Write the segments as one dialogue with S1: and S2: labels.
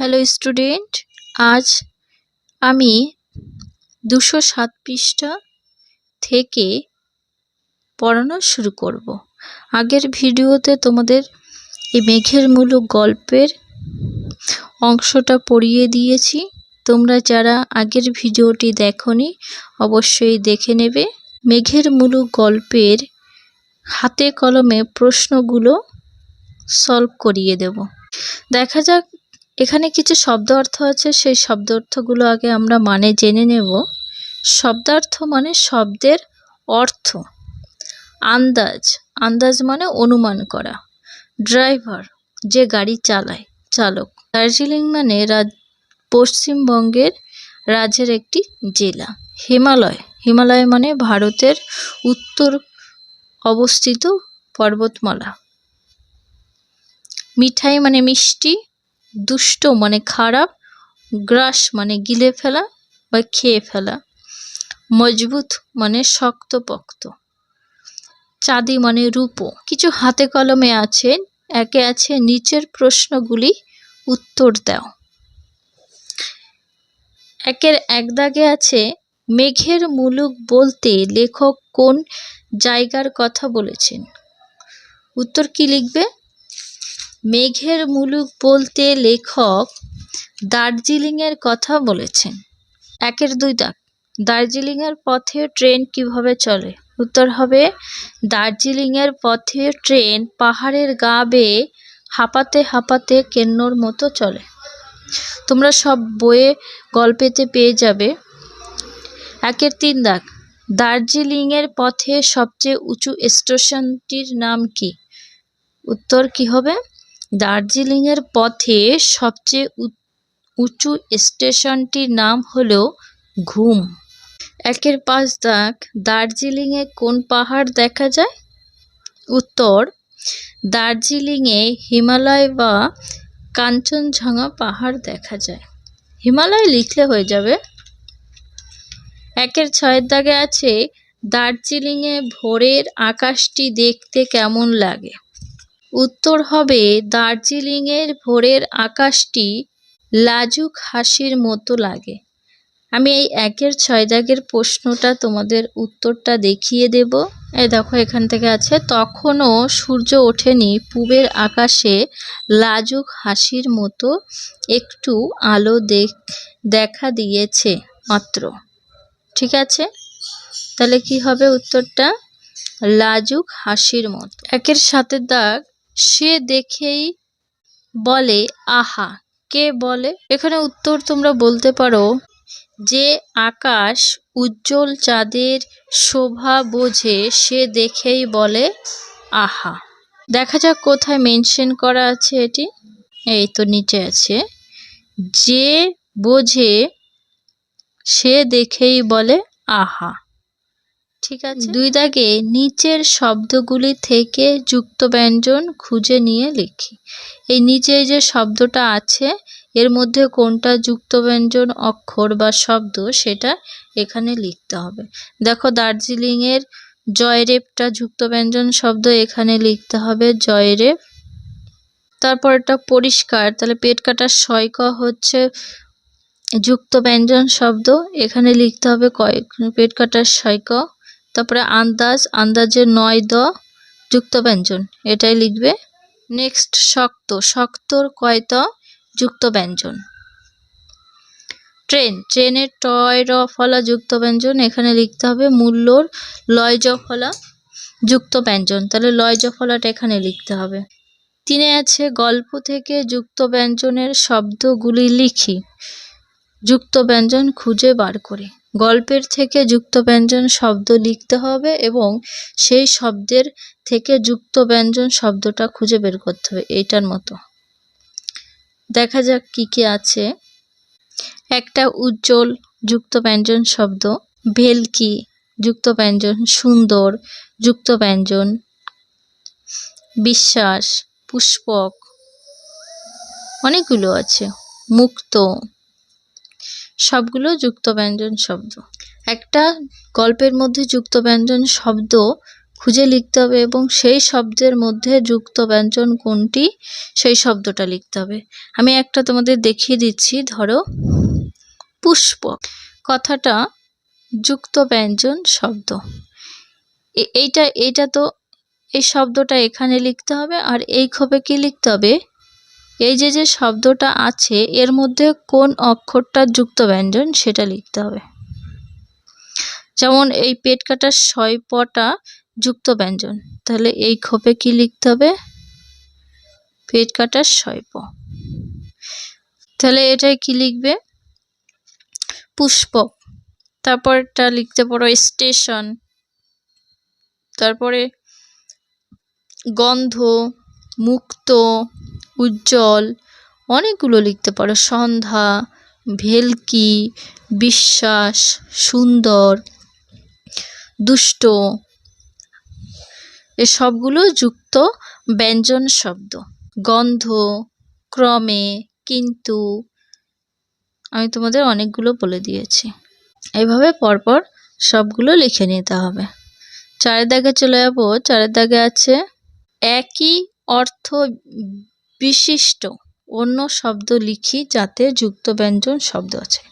S1: Hello student আজ আমি দুশো সাত পৃষ্ঠা থেকে পড়ানো শুরু করব। আগের ভিডিওতে তোমাদের এই মেঘের মূলক গল্পের অংশটা পড়িয়ে দিয়েছি। তোমরা যারা আগের ভিডিওটি দেখনি, অবশ্যই দেখে নেবে। মেঘের মূলক গল্পের হাতে কলমে প্রশ্নগুলো সলভ করিয়ে দেব। দেখা যাক এখানে কিছু শব্দ অর্থ আছে, সেই শব্দ অর্থগুলো আগে আমরা মানে জেনে নেব। শব্দার্থ মানে শব্দের অর্থ। আন্দাজ আন্দাজ মানে অনুমান করা। ড্রাইভার, যে গাড়ি চালায়, চালক। দার্জিলিং মানে পশ্চিমবঙ্গের রাজ্যের একটি জেলা। হিমালয় হিমালয় মানে ভারতের উত্তর অবস্থিত পর্বতমালা। মিঠাই মানে মিষ্টি দুষ্ট মানে খারাপ, গ্রাস মানে গিলে ফেলা বা খেয়ে ফেলা, মজবুত মানে শক্ত শক্তপোক্ত, চাঁদি মানে রূপো। কিছু হাতে কলমে আছে, একে আছে নিচের প্রশ্নগুলি উত্তর দাও। একের এক দাগে আছে, মেঘের মুলুক বলতে লেখক কোন জায়গার কথা বলেছেন? উত্তর কি লিখবে? মেঘের মুলুক বলতে লেখক দার্জিলিংয়ের কথা বলেছেন। একের দুই দাগ দার্জিলিংয়ের পথে ট্রেন কীভাবে চলে? উত্তর হবে, দার্জিলিংয়ের পথে ট্রেন পাহাড়ের গা বেয়ে হাঁপাতে হাঁপাতে কেন্নর মতো চলে। তোমরা সব বইয়ে গল্পেতে পেয়ে যাবে। একের তিন দাগ দার্জিলিংয়ের পথে সবচেয়ে উঁচু স্টেশনটির নাম কি? উত্তর কি হবে? দার্জিলিংয়ের পথে সবচেয়ে উঁচু স্টেশনটির নাম হল ঘুম। একের পাঁচ দাগ, দার্জিলিংয়ে কোন পাহাড় দেখা যায়? উত্তর, দার্জিলিংয়ে হিমালয় বা কাঞ্চনজঙ্ঘা পাহাড় দেখা যায়। হিমালয় লিখলে হয়ে যাবে। একের ছয়ের দাগে আছে, দার্জিলিংয়ে ভোরের আকাশটি দেখতে কেমন লাগে? উত্তর হবে, দার্জিলিংয়ের ভোরের আকাশটি লাজুক হাসির মতো লাগে। আমি এই একের ছয় দাগের প্রশ্নটা তোমাদের উত্তরটা দেখিয়ে দেব। এই দেখো, এখান থেকে আছে, তখনও সূর্য ওঠেনি, পূবের আকাশে লাজুক হাসির মতো একটু আলো দেখ, দেখা দিয়েছে মাত্র। ঠিক আছে? তাহলে কি হবে উত্তরটা? লাজুক হাসির মতো। একের সাথে দাগ সে দেখেই বলে, আহা, কে বলে? এখানে উত্তর তোমরা বলতে পারো যে, আকাশ উজ্জ্বল চাঁদের শোভা বোঝে, সে দেখেই বলে, আহা। দেখা যাক কোথায় মেনশন করা আছে এটি। এই তো নিচে আছে। যে বোঝে, সে দেখেই বলে, আহা। ঠিক আছে? দুই দাগে নিচের শব্দগুলি থেকে যুক্ত ব্যঞ্জন খুঁজে নিয়ে লিখি। এই নিচে যে শব্দটা আছে, এর মধ্যে কোনটা যুক্ত ব্যঞ্জন, অক্ষর বা শব্দ সেটা এখানে লিখতে হবে। দেখো দার্জিলিংয়ের জয়রেপটা যুক্ত ব্যঞ্জন শব্দ এখানে লিখতে হবে, জয়রেপ। তারপর এটা পরিষ্কার, তাহলে পেট কাটার শয়ক হচ্ছে যুক্ত ব্যঞ্জন শব্দ, এখানে লিখতে হবে কয়েক, পেট কাটার শয়ক তারপরে আন্দাজ আন্দাজের নয় দ যুক্ত ব্যঞ্জন এটাই লিখবে। নেক্সট, শক্ত। শক্তর কয় কয়ত যুক্ত ব্যঞ্জন ট্রেন। ট্রেনের টয় র ফলা যুক্ত ব্যঞ্জন এখানে লিখতে হবে মূল্যর লয়, জ ফলা যুক্ত ব্যঞ্জন তাহলে লয়, জ ফলাটা এখানে লিখতে হবে। তিনে আছে, গল্প থেকে যুক্ত ব্যঞ্জনের শব্দগুলি লিখি। যুক্ত ব্যঞ্জন খুঁজে বার করে। গল্পের থেকে যুক্ত ব্যঞ্জন শব্দ লিখতে হবে এবং সেই শব্দের থেকে যুক্ত ব্যঞ্জন শব্দটা খুঁজে বের করতে হবে, এইটার মতো। দেখা যাক কি কি আছে। একটা উজ্জ্বল যুক্ত ব্যঞ্জন শব্দ, ভেলকি যুক্ত ব্যঞ্জন সুন্দর যুক্ত ব্যঞ্জন বিশ্বাস, পুষ্পক, অনেকগুলো আছে। মুক্ত সবগুলো যুক্ত ব্যঞ্জন শব্দ। একটা গল্পের মধ্যে যুক্ত ব্যঞ্জন শব্দ খুঁজে লিখতে হবে এবং সেই শব্দের মধ্যে যুক্ত ব্যঞ্জন কোনটি, সেই শব্দটা লিখতে হবে। আমি একটা তোমাদের দেখিয়ে দিচ্ছি, ধরো, পুষ্প। কথাটা যুক্ত ব্যঞ্জন শব্দ। এইটা এইটা তো, এই শব্দটা এখানে লিখতে হবে আর এই ক্ষোভে কি লিখতে হবে? এই যে যে শব্দটা আছে, এর মধ্যে কোন অক্ষরটা যুক্ত ব্যঞ্জন সেটা লিখতে হবে। যেমন এই পেট কাটার ছয় পটা যুক্ত ব্যঞ্জন তাহলে এই ক্ষোভে কি লিখতে হবে? পেট কাটার ছয় প। তাহলে এটাই কি লিখবে? পুষ্পক। তারপরটা লিখতে পারো স্টেশন। তারপরে গন্ধ, মুক্ত উজ্জ্বল। অনেকগুলো লিখতে পারো। সন্ধ্যা, ভেলকি, বিশ্বাস, সুন্দর, দুষ্ট। এ সবগুলো যুক্ত ব্যঞ্জন শব্দ। গন্ধ, ক্রমে, কিন্তু। আমি তোমাদের অনেকগুলো বলে দিয়েছি। এভাবে পরপর সবগুলো লিখে নিতে হবে। চারের দাগে চলে যাব। চারের দাগে আছে, একই অর্থ বিশিষ্ট অন্য শব্দ লিখি যাতে যুক্ত ব্যঞ্জন শব্দ আছে।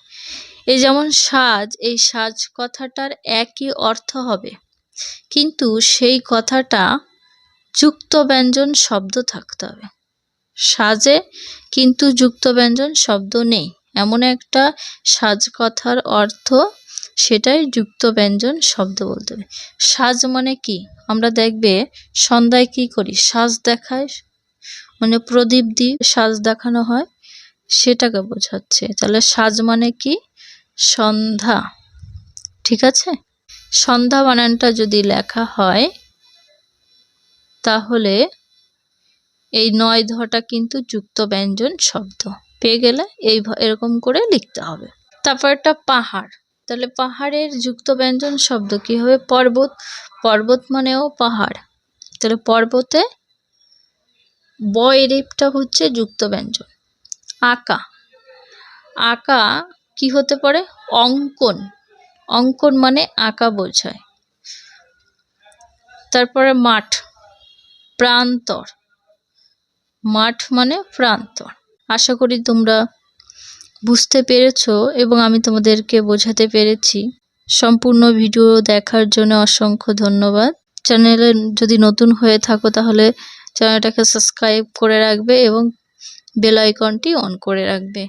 S1: এই যেমন সাজ, এই সাজ কথাটার একই অর্থ হবে। কিন্তু সেই কথাটা যুক্ত ব্যঞ্জন শব্দ থাকতে হবে। সাজে কিন্তু যুক্ত ব্যঞ্জন শব্দ নেই। এমন একটা সাজ কথার অর্থ, সেটাই যুক্ত ব্যঞ্জন শব্দ বলতে হবে। সাজ মানে কি? আমরা দেখবে সন্ধ্যায় কি করি? সাজ দেখায় মানে প্রদীপ দিয়ে সাজ দেখানো হয়, সেটাকে বোঝাচ্ছে। তাহলে সাজ মানে কি? সন্ধ্যা। ঠিক আছে? সন্ধ্যা বানানটা যদি লেখা হয়, তাহলে এই নয় ধটা কিন্তু যুক্ত ব্যঞ্জন শব্দ। পেয়ে গেলে এই এরকম করে লিখতে হবে। তারপর একটা পাহাড়। তাহলে পাহাড়ের যুক্ত ব্যঞ্জন শব্দ কি হবে? পর্বত। পর্বত মানেও পাহাড়। তাহলে পর্বতে বয় রেপটা হচ্ছে যুক্ত ব্যঞ্জন। আঁকা। আঁকা কি হতে পারে? অঙ্কন। অঙ্কন মানে আঁকা বোঝায়। তারপরে মাঠ। প্রান্তর। মাঠ মানে প্রান্তর। আশা করি তোমরা বুঝতে পেরেছ এবং আমি তোমাদেরকে বোঝাতে পেরেছি। সম্পূর্ণ ভিডিও দেখার জন্য অসংখ্য ধন্যবাদ। চ্যানেলে যদি নতুন হয়ে থাকো তাহলে চ্যানেলটাকে সাবস্ক্রাইব করে রাখবে এবং বেল আইকনটি অন করে রাখবে।